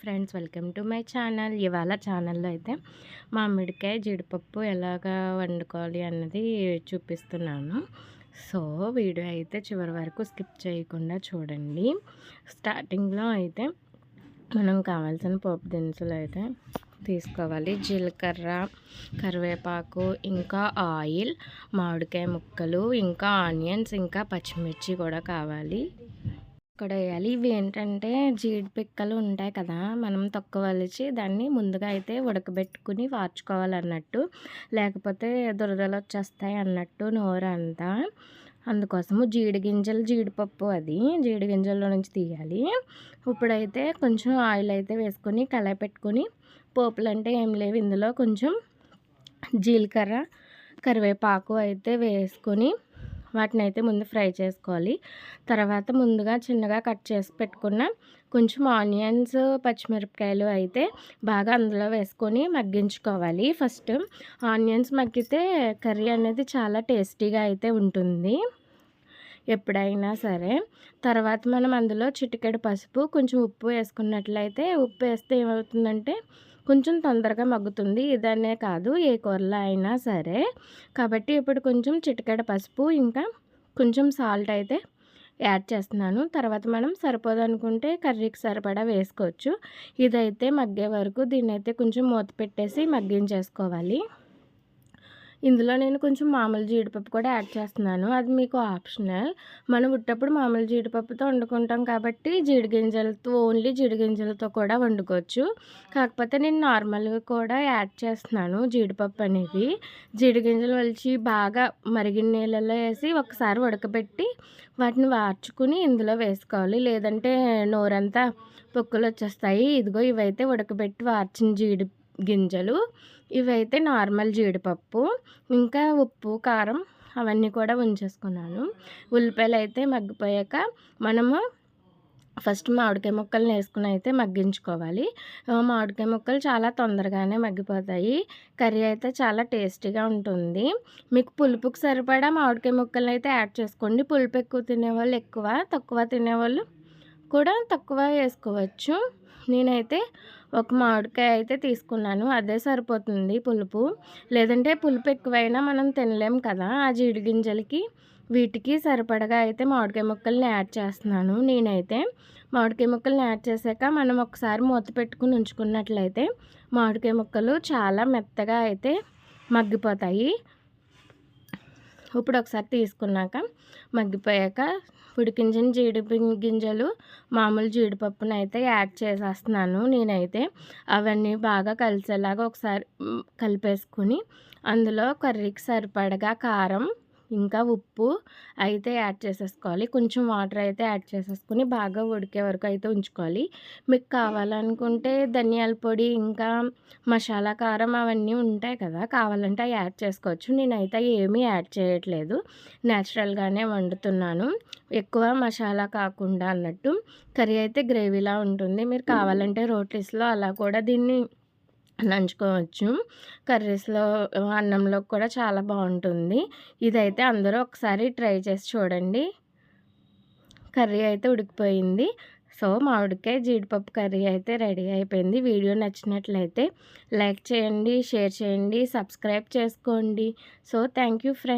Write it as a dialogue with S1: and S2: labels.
S1: Friends welcome to my channel ఇవాళ ఛానల్లో అయితే మామిడికాయ జీడిపప్పు ఎలాగా వండుకోవాలి అన్నది చూపిస్తున్నాను. సో వీడియో అయితే చివరి వరకు స్కిప్ చేయకుండా చూడండి. స్టార్టింగ్లో అయితే మనం కావాల్సిన పోపు దినుసులు అయితే తీసుకోవాలి. జీలకర్ర కరివేపాకు ఇంకా ఆయిల్ మామిడికాయ ముక్కలు ఇంకా ఆనియన్స్ ఇంకా పచ్చిమిర్చి కూడా కావాలి. ఇక్కడ వేయాలి ఇవి ఏంటంటే జీడి పిక్కలు ఉంటాయి కదా మనం తొక్కవలిచి దాన్ని ముందుగా అయితే ఉడకబెట్టుకుని వార్చుకోవాలన్నట్టు లేకపోతే దురదలు వచ్చేస్తాయి అన్నట్టు నోరు అంతా అందుకోసము జీడి గింజలు జీడిపప్పు అది జీడి గింజల్లో నుంచి తీయాలి ఇప్పుడైతే కొంచెం ఆయిల్ అయితే వేసుకొని కళాయి పెట్టుకొని పోపులు అంటే ఏం లేవు ఇందులో కొంచెం జీలకర్ర కరివేపాకు అయితే వేసుకొని వాటిని అయితే ముందు ఫ్రై చేసుకోవాలి. తర్వాత ముందుగా చిన్నగా కట్ చేసి పెట్టుకున్న కొంచెం ఆనియన్స్ పచ్చిమిరపకాయలు అయితే బాగా అందులో వేసుకొని మగ్గించుకోవాలి. ఫస్ట్ ఆనియన్స్ మగ్గితే కర్రీ అనేది చాలా టేస్టీగా అయితే ఉంటుంది. ఎప్పుడైనా సరే. తర్వాత మనం అందులో చిటికెడు పసుపు కొంచెం ఉప్పు వేసుకున్నట్లయితే ఉప్పు వేస్తే ఏమవుతుందంటే కొంచెం తొందరగా మగ్గుతుంది. ఇదనే కాదు. ఏ కూరలో అయినా సరే. కాబట్టి ఇప్పుడు కొంచెం చిటికెడ పసుపు ఇంకా కొంచెం సాల్ట్ అయితే యాడ్ చేస్తున్నాను. తర్వాత మనం సరిపోదనుకుంటే కర్రీకి సరిపడా వేసుకోవచ్చు. ఇదైతే మగ్గే వరకు దీన్ని అయితే కొంచెం మూత పెట్టేసి మగ్గించేసుకోవాలి. ఇందులో నేను కొంచెం మామూలు జీడిపప్పు కూడా యాడ్ చేస్తున్నాను. అది మీకు ఆప్షనల్. మనం ఉట్టప్పుడు మామూలు జీడిపప్పుతో వండుకుంటాం కాబట్టి జీడి గింజలతో ఓన్లీ జీడి గింజలతో కూడా వండుకోవచ్చు. కాకపోతే నేను నార్మల్గా కూడా యాడ్ చేస్తున్నాను జీడిపప్పు అనేది. జీడి గింజలు వలిచి బాగా మరిగిన నీళ్ళల్లో వేసి ఒకసారి ఉడకబెట్టి వాటిని వార్చుకుని ఇందులో వేసుకోవాలి. లేదంటే నోరంతా పొక్కులు వచ్చేస్తాయి. ఇదిగో ఇవైతే ఉడకబెట్టి వార్చిన జీడి గింజలు ఇవైతే నార్మల్ జీడిపప్పు ఇంకా ఉప్పు కారం అవన్నీ కూడా ఉంచేసుకున్నాను. ఉల్లిపాయలు అయితే మగ్గిపోయాక మనము ఫస్ట్ మామిడికాయ ముక్కలు వేసుకుని అయితే మగ్గించుకోవాలి. మామిడికాయ ముక్కలు చాలా తొందరగానే మగ్గిపోతాయి. కర్రీ అయితే చాలా టేస్టీగా ఉంటుంది. మీకు పులుపుకి సరిపడా మామిడికాయ ముక్కలు అయితే యాడ్ చేసుకోండి. పులుపు ఎక్కువ తినేవాళ్ళు ఎక్కువ తక్కువ తినేవాళ్ళు కూడా తక్కువ వేసుకోవచ్చు. నేనైతే ఒక మామిడికాయ అయితే తీసుకున్నాను. అదే సరిపోతుంది పులుపు. లేదంటే పులుపు ఎక్కువైనా మనం తినలేం కదా. ఆ జీడి గింజలకి వీటికి సరిపడగా అయితే మామిడికాయ ముక్కల్ని యాడ్ చేస్తున్నాను. నేనైతే మామిడికాయ ముక్కల్ని యాడ్ చేశాక మనం ఒకసారి మూత పెట్టుకుని ఉంచుకున్నట్లయితే మామిడికాయ ముక్కలు చాలా మెత్తగా అయితే మగ్గిపోతాయి. ఇప్పుడు ఒకసారి తీసుకున్నాక మగ్గిపోయాక ఉడికించిన జీడిపి గింజలు మామూలు జీడిపప్పును అయితే యాడ్ చేసేస్తున్నాను నేనైతే. అవన్నీ బాగా కలిసేలాగా ఒకసారి కలిపేసుకుని అందులో కర్రీకి సరిపడగా కారం ఇంకా ఉప్పు అయితే యాడ్ చేసేసుకోవాలి. కొంచెం వాటర్ అయితే యాడ్ చేసేసుకుని బాగా ఉడికే వరకు అయితే ఉంచుకోవాలి. మీకు కావాలనుకుంటే ధనియాల పొడి ఇంకా మసాలా కారం అవన్నీ ఉంటాయి కదా కావాలంటే అవి యాడ్ చేసుకోవచ్చు. నేనైతే ఏమీ యాడ్ చేయట్లేదు. న్యాచురల్గానే వండుతున్నాను. ఎక్కువ మసాలా కాకుండా అన్నట్టు. కర్రీ అయితే గ్రేవీలా ఉంటుంది. మీరు కావాలంటే రోటీస్లో అలా కూడా దీన్ని నంచుకోవచ్చు కర్రీస్లో అన్నంలో కూడా చాలా బాగుంటుంది. ఇదైతే అందరూ ఒకసారి ట్రై చేసి చూడండి. కర్రీ అయితే ఉడికిపోయింది. సో మామిడికాయ జీడిపప్పు కర్రీ అయితే రెడీ అయిపోయింది. వీడియో నచ్చినట్లయితే లైక్ చేయండి షేర్ చేయండి సబ్స్క్రైబ్ చేసుకోండి. So thank you friends.